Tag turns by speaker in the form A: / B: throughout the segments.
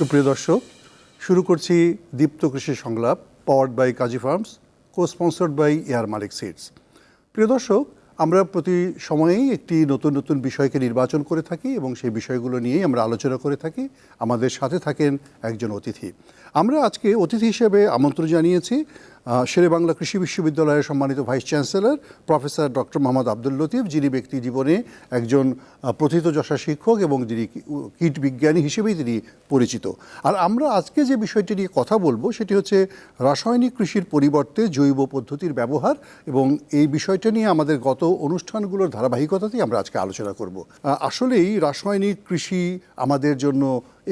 A: সুপ্রিয় দর্শক। শুরু করছি Deepto Krishi Sanglap powered by Kazi farms co sponsored by air Malik seeds প্রিয় দর্শক, আমরা প্রতি সময়েই একটি নতুন নতুন বিষয়কে নির্বাচন করে থাকি এবং সেই বিষয়গুলো নিয়েই আমরা আলোচনা করে থাকি। আমাদের সাথে থাকেন একজন অতিথি। আমরা আজকে অতিথি হিসেবে আমন্ত্রণ জানিয়েছি শেরে বাংলা কৃষি বিশ্ববিদ্যালয়ের সম্মানিত vice chancellor professor doctor Mohammad Abdul Latif, যিনি ব্যক্তি জীবনে একজন প্রথিতযশা শিক্ষক এবং যিনি কীট বিজ্ঞানী হিসেবেই তিনি পরিচিত। আর আমরা আজকে যে বিষয়টি নিয়ে কথা বলব সেটি হচ্ছে রাসায়নিক কৃষির পরিবর্তে জৈব পদ্ধতির ব্যবহার এবং এই বিষয়টা নিয়ে আমাদের গত অনুষ্ঠানগুলোর ধারাবাহিকতাতেই আমরা আজকে আলোচনা করব। আসলেই রাসায়নিক কৃষি আমাদের জন্য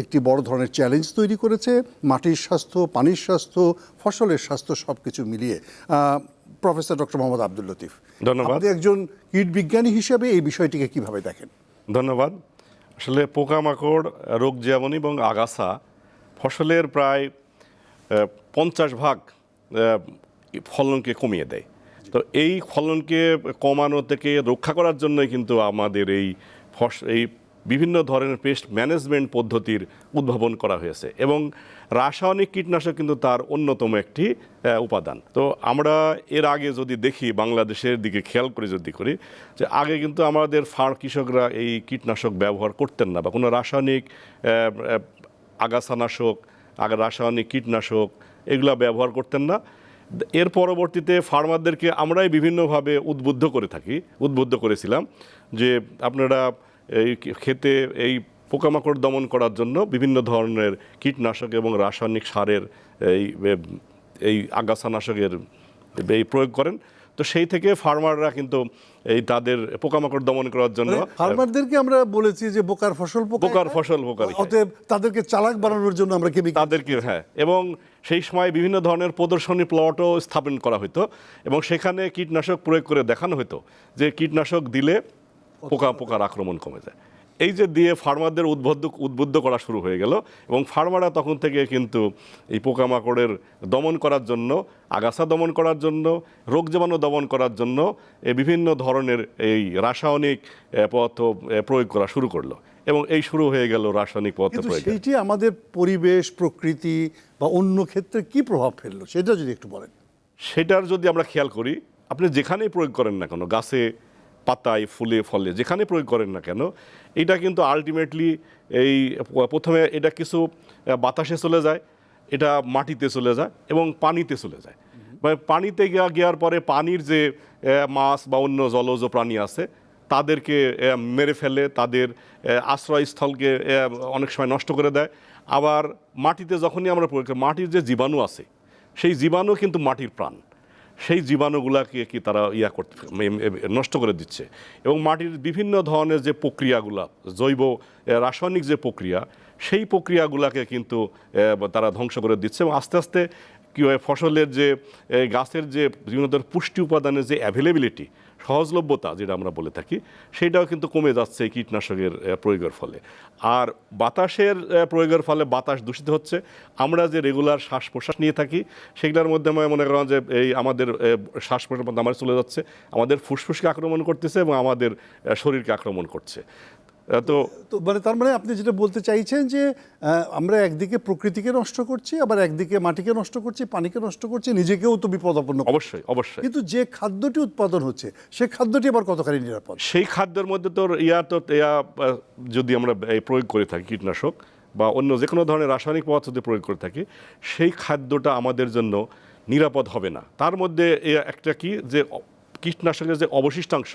A: একটি বড় ধরনের চ্যালেঞ্জ তৈরি করেছে। মাটির স্বাস্থ্য পানির স্বাস্থ্য ফসলের স্বাস্থ্য সব কিছু মিলিয়ে প্রফেসর ডক্টর মোহাম্মদ আব্দুল লতিফ
B: ধন্যবাদ।
A: একজন কীট বিজ্ঞানী হিসেবে এই বিষয়টিকে কীভাবে দেখেন?
B: ধন্যবাদ। আসলে পোকামাকড় রোগ যেমন এবং আগাছা ফসলের প্রায় পঞ্চাশ ভাগ ফলনকে কমিয়ে দেয়। তো এই ফলনকে কমানো থেকে রক্ষা করার জন্যই কিন্তু আমাদের এই ফস এই বিভিন্ন ধরনের পেস্ট ম্যানেজমেন্ট পদ্ধতির উদ্ভাবন করা হয়েছে এবং রাসায়নিক কীটনাশক কিন্তু তার অন্যতম একটি উপাদান। তো আমরা এর আগে যদি দেখি, বাংলাদেশের দিকে খেয়াল করে যদি করি, যে আগে কিন্তু আমাদের ফার কৃষকরা এই কীটনাশক ব্যবহার করতেন না বা কোনো রাসায়নিক আগাছানাশক, আগা রাসায়নিক কীটনাশক এগুলা ব্যবহার করতেন না। এর পরবর্তীতে ফার্মারদেরকে আমরাই বিভিন্নভাবে উদ্বুদ্ধ করে থাকি, উদ্বুদ্ধ করেছিলাম যে আপনারা এই খেতে এই পোকামাকড় দমন করার জন্য বিভিন্ন ধরনের কীটনাশক এবং রাসায়নিক সারের এই এই আগাছানাশকের এই প্রয়োগ করেন তো সেই থেকে ফার্মাররা কিন্তু এই তাদের পোকামাকড় দমন করার জন্য
A: ফার্মারদেরকে আমরা বলেছি যে বোকার ফসল
B: বোকার ফসল বোকারই খায়।
A: অতএব তাদেরকে চালাক বানানোর জন্য আমরা কেমিক্যাল
B: তাদেরকে হ্যাঁ এবং সেই সময় বিভিন্ন ধরনের প্রদর্শনী প্লটও স্থাপন করা হতো এবং সেখানে কীটনাশক প্রয়োগ করে দেখানো হতো যে কীটনাশক দিলে পোকা পোকার আক্রমণ কমে যায় এই যে দিয়ে ফার্মারদের উদ্বুদ্ধ উদ্বুদ্ধ করা শুরু হয়ে গেল এবং ফার্মাররা তখন থেকে কিন্তু এই পোকামাকড়ের দমন করার জন্য আগাছা দমন করার জন্য রোগ জীবাণু দমন করার জন্য এই বিভিন্ন ধরনের এই রাসায়নিক পদার্থ প্রয়োগ করা শুরু করল এবং এই শুরু হয়ে গেল রাসায়নিক পদার্থ
A: কিন্তু
B: প্রয়োগ
A: সেইটি আমাদের পরিবেশ প্রকৃতি বা অন্য ক্ষেত্রে কি প্রভাব ফেলল? সেটা যদি একটু বলেন।
B: সেটার যদি আমরা খেয়াল করি আপনি যেখানেই প্রয়োগ করেন না কেন গাছে পাতায় ফুলে ফলে যেখানে প্রয়োগ করেন না কেন এটা কিন্তু আলটিমেটলি এই প্রথমে এটা কিছু বাতাসে চলে যায় এটা মাটিতে চলে যায় এবং পানিতে চলে যায়। মানে পানিতে গিয়া গিয়ার পরে পানির যে মাছ বা অন্য জলজ প্রাণী আছে তাদেরকে মেরে ফেলে তাদের আশ্রয়স্থলকে অনেক সময় নষ্ট করে দেয়। আবার মাটিতে যখনই আমরা প্রয়োগ করি মাটির যে জীবাণু আছে সেই জীবাণু কিন্তু মাটির প্রাণ। সেই জীবাণুগুলাকে কি তারা ইয়া করতে নষ্ট করে দিচ্ছে। এবং মাটির বিভিন্ন ধরনের যে প্রক্রিয়াগুলা, জৈব রাসায়নিক যে প্রক্রিয়া, সেই প্রক্রিয়াগুলাকে কিন্তু তারা ধ্বংস করে দিচ্ছে এবং আস্তে আস্তে কী হয়, ফসলের যে গাছের যে বিভিন্ন ধরনের পুষ্টি উপাদানের যে অ্যাভেলেবিলিটি সহজলভ্যতা যেটা আমরা বলে থাকি, সেটাও কিন্তু কমে যাচ্ছে কীটনাশকের প্রয়োগের ফলে। আর বাতাসের প্রয়োগের ফলে বাতাস দূষিত হচ্ছে। আমরা যে রেগুলার শ্বাস প্রশ্বাস নিয়ে থাকি, সেগুলোর মধ্যে আমি মনে করলাম যে এই আমাদের শ্বাস প্রশ্বাস আমার চলে যাচ্ছে, আমাদের ফুসফুসকে আক্রমণ করতেছে এবং আমাদের শরীরকে আক্রমণ করছে। তো
A: তো মানে তার মানে আপনি যেটা বলতে চাইছেন যে আমরা একদিকে প্রকৃতিকে নষ্ট করছি আবার একদিকে মাটিকে নষ্ট করছি পানিকে নষ্ট করছি নিজেকেও তো বিপদাপন্ন
B: অবশ্যই অবশ্যই।
A: কিন্তু যে খাদ্যটি উৎপাদন হচ্ছে সে খাদ্যটি আবার কতখানি নিরাপদ?
B: সেই খাদ্যের মধ্যে তোর ইয়া তো ইয়া যদি আমরা প্রয়োগ করে থাকি কীটনাশক বা অন্য যে কোনো ধরনের রাসায়নিক পদার্থ যদি প্রয়োগ করে থাকি সেই খাদ্যটা আমাদের জন্য নিরাপদ হবে না। তার মধ্যে একটা কি যে কীটনাশকের যে অবশিষ্টাংশ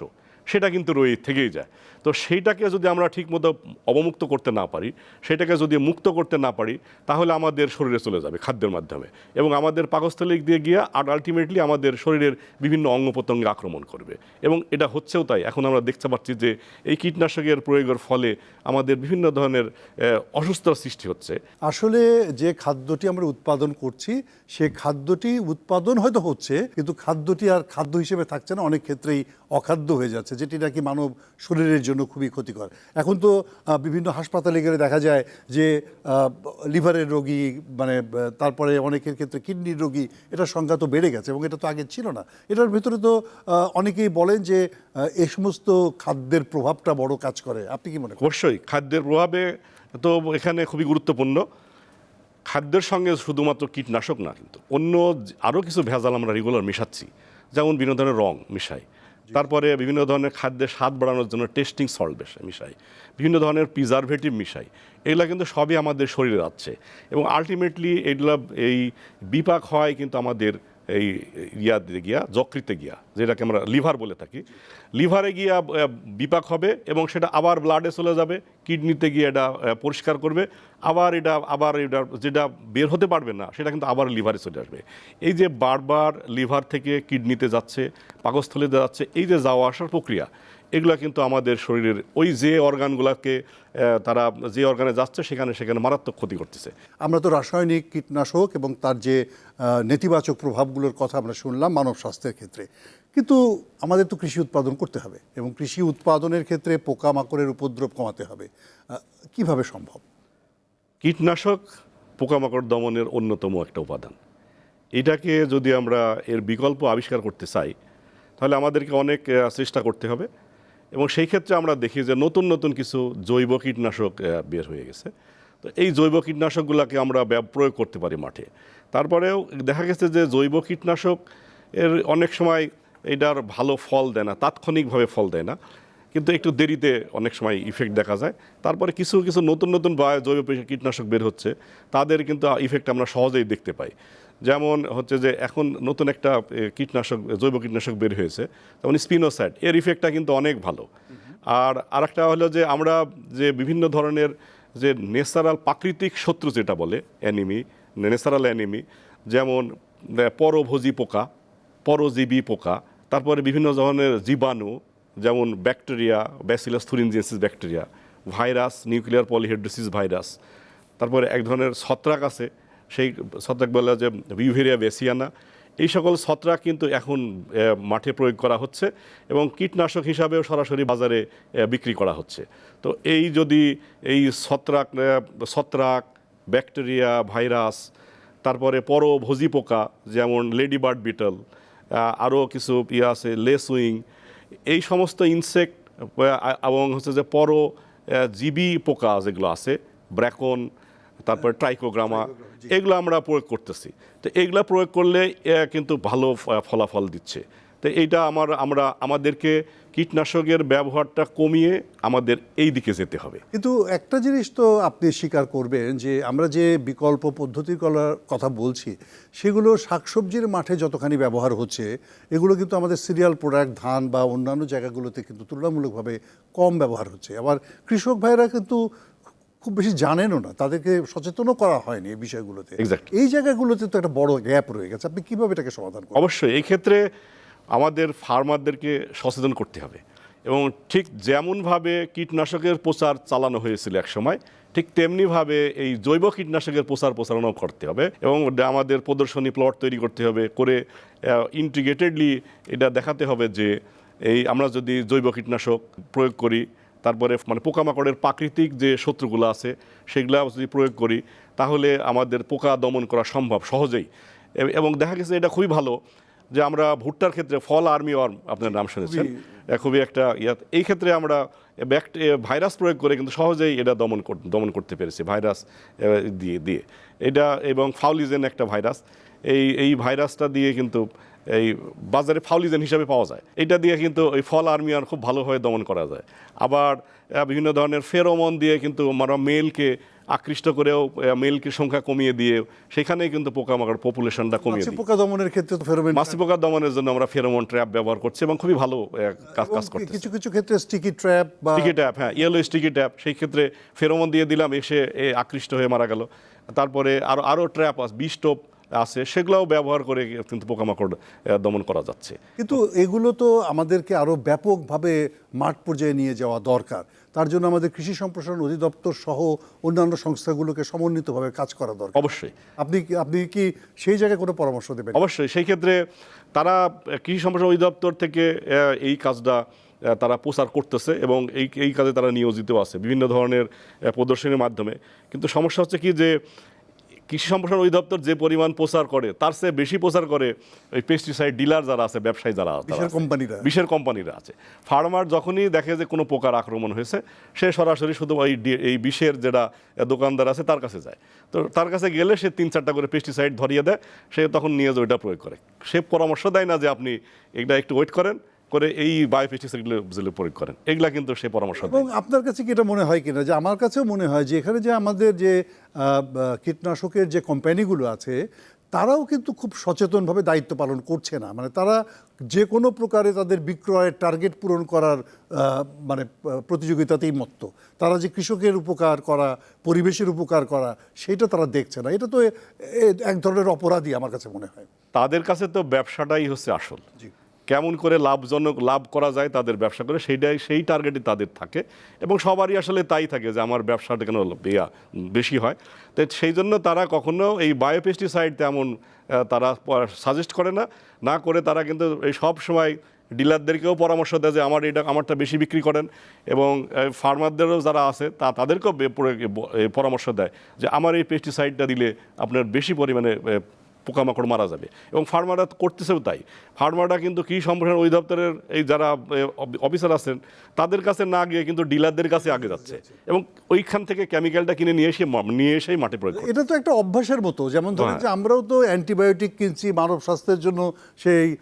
B: সেটা কিন্তু রয়ে থেকেই যায়। তো সেইটাকে যদি আমরা ঠিকমতো অবমুক্ত করতে না পারি, সেটাকে যদি মুক্ত করতে না পারি, তাহলে আমাদের শরীরে চলে যাবে খাদ্যের মাধ্যমে। এবং আমাদের পাকস্থলিক দিয়ে গিয়ে আর আলটিমেটলি আমাদের শরীরের বিভিন্ন অঙ্গ প্রত্যঙ্গে আক্রমণ করবে। এবং এটা হচ্ছেও তাই, এখন আমরা দেখতে পাচ্ছি যে এই কীটনাশকের প্রয়োগের ফলে আমাদের বিভিন্ন ধরনের অসুস্থতার সৃষ্টি হচ্ছে।
A: আসলে যে খাদ্যটি আমরা উৎপাদন করছি, সে খাদ্যটি উৎপাদন হয়তো হচ্ছে, কিন্তু খাদ্যটি আর খাদ্য হিসেবে থাকছে না, অনেক ক্ষেত্রেই অখাদ্য হয়ে যাচ্ছে। যেটি নাকি মানব শরীরের জন্য খুবই ক্ষতিকর। এখন তো বিভিন্ন হাসপাতালে গেলে দেখা যায় যে লিভারের রোগী মানে তারপরে অনেকের ক্ষেত্রে কিডনির রোগী, এটার সংখ্যা তো বেড়ে গেছে এবং এটা তো আগে ছিল না। এটার ভেতরে তো অনেকেই বলেন যে এই সমস্ত খাদ্যের প্রভাবটা বড় কাজ করে। আপনি কি মনে করেন?
B: অবশ্যই, খাদ্যের প্রভাবে তো এখানে খুবই গুরুত্বপূর্ণ। খাদ্যের সঙ্গে শুধুমাত্র কীটনাশক না, কিন্তু অন্য আরও কিছু ভেজাল আমরা রেগুলার মেশাচ্ছি। যেমন বিনোদনের রং মিশাই তারপরে বিভিন্ন ধরনের খাদ্যের স্বাদ বাড়ানোর জন্য টেস্টিং সল্ট মিশাই। বিভিন্ন ধরনের প্রিজারভেটিভ মিশাই। এগুলো কিন্তু সবই আমাদের শরীরে যাচ্ছে এবং আলটিমেটলি এগুলো এই বিপাক হয় কিন্তু আমাদের এই ইয়াতে গিয়া, যকৃতে গিয়া, যেটাকে আমরা লিভার বলে থাকি, লিভারে গিয়া বিপাক হবে এবং সেটা আবার ব্লাডে চলে যাবে, কিডনিতে গিয়ে এটা পরিষ্কার করবে, আবার এটা আবার এটা, যেটা বের হতে পারবে না, সেটা কিন্তু আবার লিভারে চলে আসবে। এই যে বারবার লিভার থেকে কিডনিতে যাচ্ছে পাকস্থলে যাচ্ছে, এই যে যাওয়া আসার প্রক্রিয়া এগুলো কিন্তু আমাদের শরীরের ওই যে অর্গানগুলোকে তারা যে অর্গানে যাচ্ছে সেখানে সেখানে মারাত্মক ক্ষতি করতেছে।
A: আমরা তো রাসায়নিক কীটনাশক এবং তার যে নেতিবাচক প্রভাবগুলোর কথা আমরা শুনলাম মানব স্বাস্থ্যের ক্ষেত্রে। কিন্তু আমাদের তো কৃষি উৎপাদন করতে হবে এবং কৃষি উৎপাদনের ক্ষেত্রে পোকামাকড়ের উপদ্রব কমাতে হবে। কীভাবে সম্ভব?
B: কীটনাশক পোকামাকড় দমনের অন্যতম একটা উপাদান। এটাকে যদি আমরা এর বিকল্প আবিষ্কার করতে চাই তাহলে আমাদেরকে অনেক চেষ্টা করতে হবে। এবং সেই ক্ষেত্রে আমরা দেখি যে নতুন নতুন কিছু জৈব কীটনাশক বের হয়ে গেছে। তো এই জৈব কীটনাশকগুলোকে আমরা প্রয়োগ করতে পারি মাঠে। তারপরেও দেখা গেছে যে জৈব কীটনাশক এর অনেক সময় এটার ভালো ফল দেয় না, তাৎক্ষণিকভাবে ফল দেয় না। কিন্তু একটু দেরিতে অনেক সময় ইফেক্ট দেখা যায়। তারপরে কিছু কিছু নতুন নতুন জৈব কীটনাশক বের হচ্ছে, তাদের কিন্তু ইফেক্ট আমরা সহজেই দেখতে পাই। যেমন হচ্ছে যে এখন নতুন একটা কীটনাশক, জৈব কীটনাশক বের হয়েছে, যেমন স্পিনোসাইড এর ইফেক্টটা কিন্তু অনেক ভালো। আর আরেকটা হলো যে আমরা যে বিভিন্ন ধরনের যে ন্যাচারাল প্রাকৃতিক শত্রু যেটা বলে, অ্যানিমি ন্যাচারাল অ্যানিমি, যেমন পরভোজী পোকা, পরজীবী পোকা, তারপরে বিভিন্ন ধরনের জীবাণু যেমন bacteria Bacillus thuringiensis bacteria virus, nuclear polyhedrosis virus. তারপরে এক ধরনের ছত্রাক আছে, সেই ছত্রাক বলে যে ভিউভেরিয়া বেসিয়ানা এই সকল ছত্রাক কিন্তু এখন মাঠে প্রয়োগ করা হচ্ছে এবং কীটনাশক হিসাবেও সরাসরি বাজারে বিক্রি করা হচ্ছে। তো এই যদি এই ছত্রাক ছত্রাক, ব্যাকটেরিয়া, ভাইরাস, তারপরে পরভোজী পোকা, যেমন লেডি বার্ড বিটল আরও কিছু ইয়ে আছে লেস উইং এই সমস্ত ইনসেক্ট এবং হচ্ছে যে পর জিবি পোকা যেগুলো আছে ব্র্যাকন তারপর ট্রাইকোগ্রামা এগুলো আমরা প্রয়োগ করতেছি। তো এগুলো প্রয়োগ করলে কিন্তু ভালো ফলাফল দিচ্ছে। তো এইটা আমার আমরা আমাদেরকে কীটনাশকের ব্যবহারটা কমিয়ে আমাদের এই দিকে যেতে হবে।
A: কিন্তু একটা জিনিস তো আপনি স্বীকার করবেন যে আমরা যে বিকল্প পদ্ধতির কথা বলছি সেগুলো শাকসবজির মাঠে যতখানি ব্যবহার হচ্ছে এগুলো কিন্তু আমাদের সিরিয়াল প্রোডাক্ট ধান বা অন্যান্য জায়গাগুলোতে কিন্তু তুলনামূলকভাবে কম ব্যবহার হচ্ছে। আবার কৃষক ভাইরা কিন্তু খুব বেশি জানেনও না তাদেরকে সচেতনও করা হয়নি এই বিষয়গুলোতে. এই জায়গাগুলোতে তো একটা বড় গ্যাপ রয়ে গেছে আপনি কীভাবে এটাকে সমাধান
B: অবশ্যই এই ক্ষেত্রে আমাদের ফার্মারদেরকে সচেতন করতে হবে। এবং ঠিক যেমনভাবে কীটনাশকের প্রচার চালানো হয়েছিল একসময়, ঠিক তেমনিভাবে এই জৈব কীটনাশকের প্রচার প্রচারণা করতে হবে এবং আমাদের প্রদর্শনী প্লট তৈরি করতে হবে, করে ইন্টিগ্রেটেডলি এটা দেখাতে হবে যে এই আমরা যদি জৈব কীটনাশক প্রয়োগ করি, তারপরে মানে পোকামাকড়ের প্রাকৃতিক যে শত্রুগুলো আছে সেগুলো যদি প্রয়োগ করি, তাহলে আমাদের পোকা দমন করা সম্ভব সহজেই। এবং দেখা গেছে এটা খুবই ভালো যে আমরা ভুট্টার ক্ষেত্রে ফল আর্মি ওয়ার্ম আপনার নাম শুনেছেন? খুবই একটা ইয়া। এই ক্ষেত্রে আমরা ভাইরাস প্রয়োগ করে কিন্তু সহজেই এটা দমন দমন করতে পেরেছি ভাইরাস দিয়ে দিয়ে। এটা এবং ফাউলিজেন একটা ভাইরাস। এই এই ভাইরাসটা দিয়ে কিন্তু এই বাজারে ফাউলিজেন হিসাবে পাওয়া যায়। এটা দিয়ে কিন্তু ওই ফল আর্মিয়ার খুব ভালোভাবে দমন করা যায়। আবার বিভিন্ন ধরনের ফেরোমন দিয়ে কিন্তু আমরা মেলকে আকৃষ্ট করেও মেলকে সংখ্যা কমিয়ে দিয়ে সেখানেই কিন্তু পোকামাকড় পপুলেশনটা কমিয়ে দিই।
A: পোকা দমনের ক্ষেত্রে তো ফেরোমেন
B: মাছি পোকা দমনের জন্য আমরা ফেরোমন ট্র্যাপ ব্যবহার করছি এবং খুবই ভালো কাজ কাজ
A: এবং
B: করতেছে।
A: কিছু কিছু ক্ষেত্রে স্টিকি ট্র্যাপ বা
B: স্টিকি ট্যাপ হ্যাঁ ইয়েলো স্টিকি ট্যাপ সেই ক্ষেত্রে ফেরোমন দিয়ে দিলাম এসে এ আকৃষ্ট হয়ে মারা গেল। তারপরে আরও আরও ট্র্যাপ আছে বিষ টোপ আছে সেগুলোও ব্যবহার করে কিন্তু পোকামাকড় দমন করা যাচ্ছে।
A: কিন্তু এগুলো তো আমাদেরকে আরও ব্যাপকভাবে মাঠ পর্যায়ে নিয়ে যাওয়া দরকার। তার জন্য আমাদের কৃষি সম্প্রসারণ অধিদপ্তর সহ অন্যান্য সংস্থাগুলোকে সমন্বিতভাবে কাজ করা দরকার।
B: অবশ্যই।
A: আপনি কি- আপনি কি সেই জায়গায় কোনো পরামর্শ দেবেন?
B: অবশ্যই সেই ক্ষেত্রে তারা কৃষি সম্প্রসারণ অধিদপ্তর থেকে এই কাজটা তারা প্রচার করতেছে এবং এই এই কাজে তারা নিয়োজিত আছে বিভিন্ন ধরনের প্রদর্শনীর মাধ্যমে। কিন্তু সমস্যা হচ্ছে কি যে কৃষি সম্প্রসারণ অধিদপ্তর যে পরিমাণ প্রচার করে তার চেয়ে বেশি প্রচার করে ওই পেস্টিসাইড ডিলার যারা আছে ব্যবসায়ী যারা আছে।
A: কোম্পানিরা।
B: বিশের কোম্পানিরা আছে ফার্মার যখনই দেখে যে কোনো পোকার আক্রমণ হয়েছে সে সরাসরি শুধু ওই এই বিষের যেটা দোকানদার আছে তার কাছে যায় তো তার কাছে গেলে সে তিন চারটা করে পেস্টিসাইড ধরিয়ে দেয় সে তখন নিয়ে যে ওইটা প্রয়োগ করে সে পরামর্শ দেয় না যে আপনি এটা একটু ওয়েট করেন করে এই বায়ো পেস্টিসাইডগুলো প্রয়োগ করেন। এগুলা কিন্তু সে পরামর্শ
A: এবং আপনার কাছে কি এটা মনে হয় কিনা? যে আমার কাছেও মনে হয় যে এখানে যে আমাদের যে কীটনাশকের যে কোম্পানিগুলো আছে তারাও কিন্তু খুব সচেতনভাবে দায়িত্ব পালন করছে না। মানে তারা যে কোনো প্রকারে তাদের বিক্রয়ের টার্গেট পূরণ করার মানে প্রতিযোগিতাতেই মত্ত। তারা যে কৃষকের উপকার করা পরিবেশের উপকার করা সেটা তারা দেখছে না। এটা তো এক ধরনের অপরাধী আমার কাছে মনে হয়।
B: তাদের কাছে তো ব্যবসাটাই হচ্ছে আসল।
A: জি।
B: কেমন করে লাভজনক লাভ করা যায় তাদের ব্যবসা করে, সেইটাই, সেই টার্গেটই তাদের থাকে এবং সবারই আসলে তাই থাকে যে আমার ব্যবসাটা কেন বেশি হয়। তো সেই জন্য তারা কখনো এই বায়োপেস্টিসাইড তেমন তারা সাজেস্ট করে না। না করে তারা কিন্তু এই সব সময় ডিলারদেরকেও পরামর্শ দেয় যে আমার এটা, আমারটা বেশি বিক্রি করেন এবং ফার্মারদেরও যারা আছে তা, তাদেরকেও পরামর্শ দেয় যে আমার এই পেস্টিসাইডটা দিলে আপনার বেশি পরিমাণে পোকামাকড় মারা যাবে। এবং ফার্মাররা করতেছেও তাই। ফার্মাররা কিন্তু কৃষি সম্প্রসারণ অধিদপ্তরের এই যারা অফিসার আছেন তাদের কাছে না গিয়ে কিন্তু ডিলারদের কাছে আগে যাচ্ছে। এবং ওইখান থেকে কেমিক্যালটা কিনে নিয়ে এসে নিয়ে এসেই মাঠে প্রয়োগ
A: এটা তো একটা অভ্যাসের মতো। যেমন ধরেন
B: হ্যাঁ।
A: যে আমরাও তো অ্যান্টিবায়োটিক কিনছি মানব স্বাস্থ্যের জন্য সেই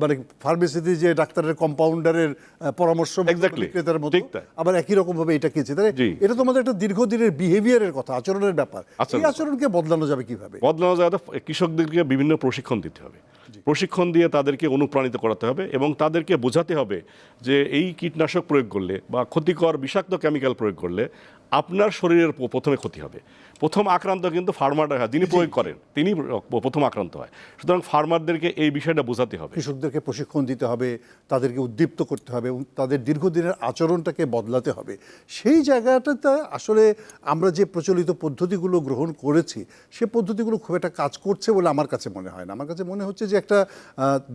A: মানে ফার্মেসিতে যে ডাক্তারের কম্পাউন্ডারের পরামর্শ বিক্রেতার মতো আবার একই রকম ভাবে এটা কিনছি
B: জি।
A: এটা তোমাদের একটা দীর্ঘদিনের বিহেভিয়ারের কথা আচরণের ব্যাপার। এই আচরণকে বদলানো যাবে কীভাবে?
B: বদলানো তো কৃষকদেরকে বিভিন্ন প্রশিক্ষণ দিতে হবে। প্রশিক্ষণ দিয়ে তাদেরকে অনুপ্রাণিত করাতে হবে এবং তাদেরকে বোঝাতে হবে যে এই কীটনাশক প্রয়োগ করলে বা ক্ষতিকর বিষাক্ত কেমিক্যাল প্রয়োগ করলে আপনার শরীরের প্রথমে ক্ষতি হবে। প্রথম আক্রান্ত কিন্তু ফার্মাররা হয় যিনি প্রয়োগ করেন তিনি প্রথম আক্রান্ত হয়। সুতরাং ফার্মারদেরকে এই বিষয়টা বোঝাতে হবে।
A: কৃষকদেরকে প্রশিক্ষণ দিতে হবে তাদেরকে উদ্দীপ্ত করতে হবে এবং তাদের দীর্ঘদিনের আচরণটাকে বদলাতে হবে। সেই জায়গাটাতে আসলে আমরা যে প্রচলিত পদ্ধতিগুলো গ্রহণ করেছি সে পদ্ধতিগুলো খুব একটা কাজ করছে বলে আমার কাছে মনে হয় না। আমার কাছে মনে হচ্ছে যে একটা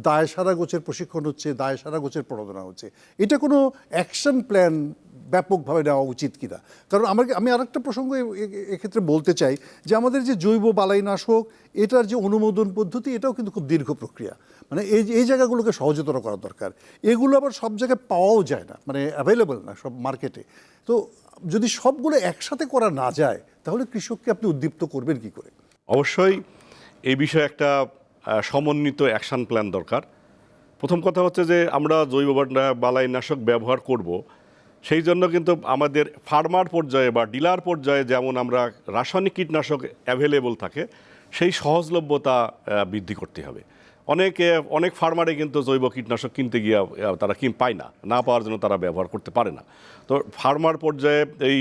A: দায় সারা গোছের প্রশিক্ষণ হচ্ছে দায় সারা গোছের প্রণোদনা হচ্ছে। এটা কোনো অ্যাকশন প্ল্যান ব্যাপকভাবে নেওয়া উচিত কিনা? কারণ আমাকে আমি আরেকটা প্রসঙ্গ এক্ষেত্রে বলতে চাই যে আমাদের যে জৈব বালাইনাশক এটার যে অনুমোদন পদ্ধতি, এটাও কিন্তু খুব দীর্ঘ প্রক্রিয়া। মানে এই এই জায়গাগুলোকে সহজতর করা দরকার। এগুলো আবার সব জায়গায় পাওয়াও যায় না মানে অ্যাভেলেবল না সব মার্কেটে তো যদি সবগুলো একসাথে করা না যায়, তাহলে কৃষককে আপনি উদ্দীপ্ত করবেন কি করে?
B: অবশ্যই এই বিষয়ে একটা সমন্বিত অ্যাকশন প্ল্যান দরকার। প্রথম কথা হচ্ছে যে আমরা জৈব বালাইনাশক ব্যবহার করব। সেই জন্য কিন্তু আমাদের ফার্মার পর্যায়ে বা ডিলার পর্যায়ে যেমন আমরা রাসায়নিক কীটনাশক অ্যাভেলেবল থাকে, সেই সহজলভ্যতা বৃদ্ধি করতে হবে। অনেকে, অনেক ফার্মারে কিন্তু জৈব কীটনাশক কিনতে গিয়ে তারা কিন পায় না না পাওয়ার জন্য তারা ব্যবহার করতে পারে না। তো ফার্মার পর্যায়ে এই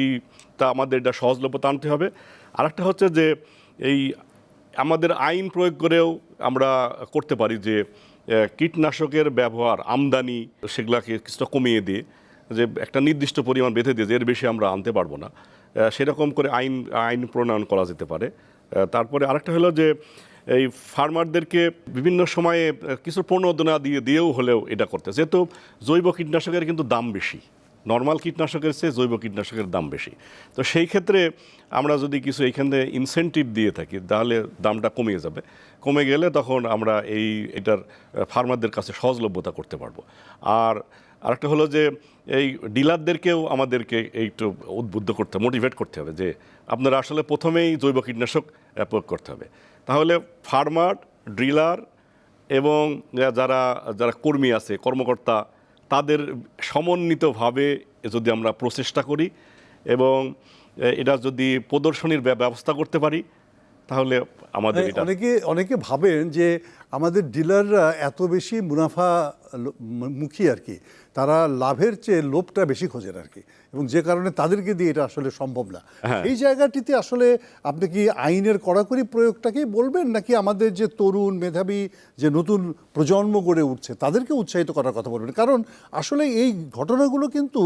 B: তা আমাদের এটা সহজলভ্যতা আনতে হবে। আরেকটা হচ্ছে যে, এই আমাদের আইন প্রয়োগ করেও আমরা করতে পারি যে কীটনাশকের ব্যবহার, আমদানি, সেগুলাকে কিছুটা কমিয়ে দিয়ে যে একটা নির্দিষ্ট পরিমাণ বেঁধে দিয়ে এর বেশি আমরা আনতে পারব না। সেরকম করে আইন আইন প্রণয়ন করা যেতে পারে। তারপরে আরেকটা হলো যে, এই ফার্মারদেরকে বিভিন্ন সময়ে কিছু প্রণোদনা দিয়ে, দিয়েও হলেও এটা করতে। যেহেতু জৈব কীটনাশকের কিন্তু দাম বেশি। নর্মাল কীটনাশকের চেয়ে জৈব কীটনাশকের দাম বেশি। তো সেই ক্ষেত্রে আমরা যদি কিছু এইখানে ইনসেন্টিভ দিয়ে থাকি, তাহলে দামটা কমিয়ে যাবে। কমে গেলে তখন আমরা এই, এটার ফার্মারদের কাছে সহজলভ্যতা করতে পারব। আর আরেকটা হলো যে এই ডিলারদেরকেও আমাদেরকে একটু উদ্বুদ্ধ করতে মোটিভেট করতে হবে যে আপনারা আসলে প্রথমেই জৈব কীটনাশক প্রয়োগ করতে হবে। তাহলে ফার্মার ডিলার এবং যারা যারা কর্মী আছে কর্মকর্তা তাদের সমন্বিতভাবে যদি আমরা প্রচেষ্টা করি এবং এটা যদি প্রদর্শনীর ব্য- ব্যবস্থা করতে পারি তাহলে আমাদের এটা
A: অনেকে অনেকে ভাবেন যে আমাদের ডিলাররা এত বেশি মুনাফা মুখী আর কি। তারা লাভের চেয়ে লোভটা বেশি খোঁজেন আর কি। এবং যে কারণে তাদেরকে দিয়ে এটা আসলে সম্ভব না।
B: হ্যাঁ।
A: এই জায়গাটিতে আসলে আপনি কি আইনের কড়াকড়ি প্রয়োগটাকেই বলবেন নাকি আমাদের যে তরুণ মেধাবী যে নতুন প্রজন্ম গড়ে উঠছে তাদেরকে উৎসাহিত করার কথা বলবেন? কারণ আসলে এই ঘটনাগুলো কিন্তু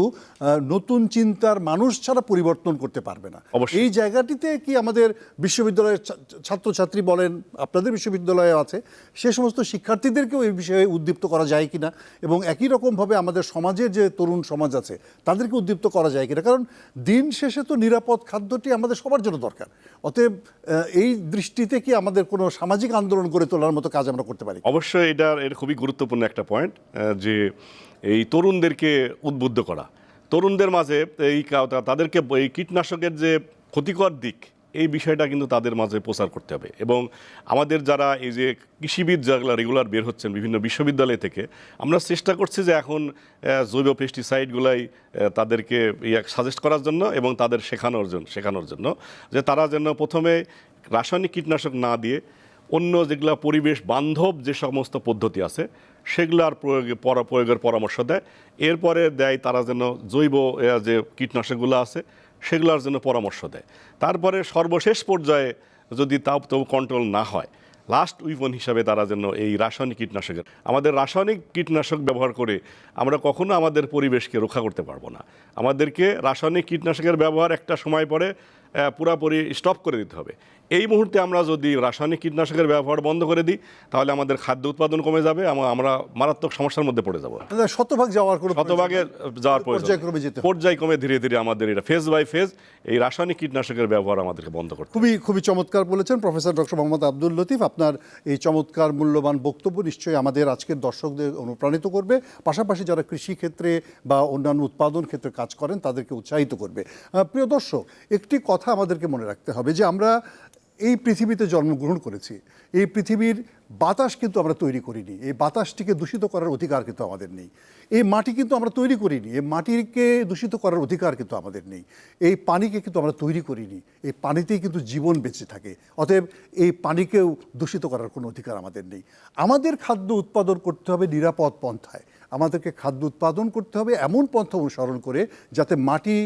A: নতুন চিন্তার মানুষ ছাড়া পরিবর্তন করতে পারবে না। এই জায়গাটিতে কি আমাদের বিশ্ববিদ্যালয়ের ছাত্রছাত্রী বলেন আপনাদের বিশ্ববিদ্যালয়ে আছে সে সমস্ত শিক্ষার্থীদেরকেও এই বিষয়ে উদ্দীপ্ত করা যায় কিনা এবং একই রকমভাবে আমাদের সমাজের যে তরুণ সমাজ আছে, তাদেরকে উদ্দীপ্ত করা যায় কিনা? কারণ দিন শেষে তো নিরাপদ খাদ্যটি আমাদের সবার জন্য দরকার। অতএব এই দৃষ্টিতে কি আমাদের কোনো সামাজিক আন্দোলন গড়ে তোলার মতো কাজ আমরা করতে পারি?
B: অবশ্যই এটা এর খুবই গুরুত্বপূর্ণ একটা পয়েন্ট যে এই তরুণদেরকে উদ্বুদ্ধ করা। তরুণদের মাঝে এই তাদেরকে এই কীটনাশকের যে ক্ষতিকর দিক এই বিষয়টা কিন্তু তাদের মাঝে প্রচার করতে হবে। এবং আমাদের যারা এই যে কৃষিবিদ যারা রেগুলার বের হচ্ছেন বিভিন্ন বিশ্ববিদ্যালয় থেকে, আমরা চেষ্টা করছি যে এখন জৈব পেস্টিসাইডগুলাই তাদেরকে সাজেস্ট করার জন্য এবং তাদের শেখানোর জন্য শেখানোর জন্য, যে তারা যেন প্রথমে রাসায়নিক কীটনাশক না দিয়ে অন্য যেগুলো পরিবেশ বান্ধব যে সমস্ত পদ্ধতি আছে সেগুলোর প্রয়োগে, পরা- প্রয়োগের পরামর্শ দেয়। এরপরে দেয় তারা যেন জৈব যে কীটনাশকগুলো আছে সেগুলোর জন্য পরামর্শ দেয়। তারপরে সর্বশেষ পর্যায়ে যদি তাও তবু কন্ট্রোল না হয় লাস্ট উইপন হিসাবে তারা যেন এই রাসায়নিক কীটনাশকের আমাদের রাসায়নিক কীটনাশক ব্যবহার করে আমরা কখনো আমাদের পরিবেশকে রক্ষা করতে পারব না। আমাদেরকে রাসায়নিক কীটনাশকের ব্যবহার একটা সময় পরে পুরাপুরি স্টপ করে দিতে হবে। এই মুহূর্তে আমরা যদি রাসায়নিক কীটনাশকের ব্যবহার বন্ধ করে দিই তাহলে আমাদের খাদ্য উৎপাদন কমে যাবে এবং আমরা মারাত্মক সমস্যার মধ্যে পড়ে যাব।
A: শতভাগ যাওয়ার
B: শতভাগে যাওয়ার
A: পর্যায়ক্রমে যেতে।
B: পর্যায়ক্রমে ধীরে ধীরে আমাদের এটা ফেজ বাই ফেজ এই রাসায়নিক কীটনাশকের ব্যবহার আমাদেরকে বন্ধ করতে
A: খুবই খুবই চমৎকার বলেছেন প্রফেসর ডক্টর মোহাম্মদ আব্দুল লতিফ। আপনার এই চমৎকার মূল্যবান বক্তব্য নিশ্চয়ই আমাদের আজকের দর্শকদের অনুপ্রাণিত করবে। পাশাপাশি যারা কৃষি ক্ষেত্রে বা অন্যান্য উৎপাদন ক্ষেত্রে কাজ করেন তাদেরকে উৎসাহিত করবে। প্রিয় দর্শক একটি কথা আমাদেরকে মনে রাখতে হবে যে আমরা এই পৃথিবীতে জন্মগ্রহণ করেছি। এই পৃথিবীর বাতাস কিন্তু আমরা তৈরি করিনি। এই বাতাসটিকে দূষিত করার অধিকার কিন্তু আমাদের নেই। এই মাটি কিন্তু আমরা তৈরি করিনি। এই মাটিকে দূষিত করার অধিকার কিন্তু আমাদের নেই। এই পানিকে কিন্তু আমরা তৈরি করিনি। এই পানিতেই কিন্তু জীবন বেঁচে থাকে। অতএব এই পানিকেও দূষিত করার কোনো অধিকার আমাদের নেই। আমাদের খাদ্য উৎপাদন করতে হবে নিরাপদ পন্থায়। আমাদেরকে খাদ্য উৎপাদন করতে হবে এমন পন্থা অনুসরণ করে যাতে মাটি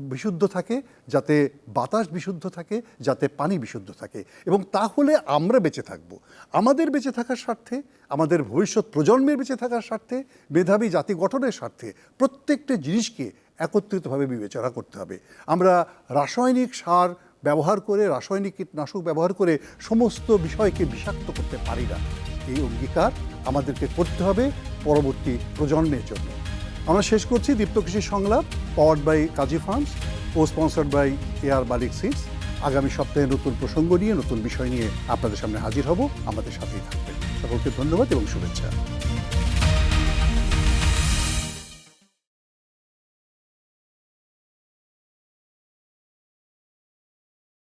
A: বিশুদ্ধ থাকে, যাতে বাতাস বিশুদ্ধ থাকে, যাতে পানি বিশুদ্ধ থাকে। এবং তাহলে আমরা বেঁচে থাকব। আমাদের বেঁচে থাকার স্বার্থে, আমাদের ভবিষ্যৎ প্রজন্মের বেঁচে থাকার স্বার্থে, মেধাবী জাতি গঠনের স্বার্থে প্রত্যেকটা জিনিসকে একত্রিতভাবে বিবেচনা করতে হবে। আমরা রাসায়নিক সার ব্যবহার করে, রাসায়নিক কীটনাশক ব্যবহার করে সমস্ত বিষয়কে বিষাক্ত করতে পারি না। এই অঙ্গীকার আমাদেরকে করতে হবে পরবর্তী প্রজন্মের জন্য। আমরা শেষ করছি Deepto Krishi Sanglap powered by Kazi farms O sponsored by এয়ার বালিক সিডস আগামী সপ্তাহে নতুন প্রসঙ্গ নিয়ে, নতুন বিষয় নিয়ে আপনাদের সামনে হাজির হব। আমাদের সাথেই থাকবেন। সকলকে ধন্যবাদ এবং শুভেচ্ছা।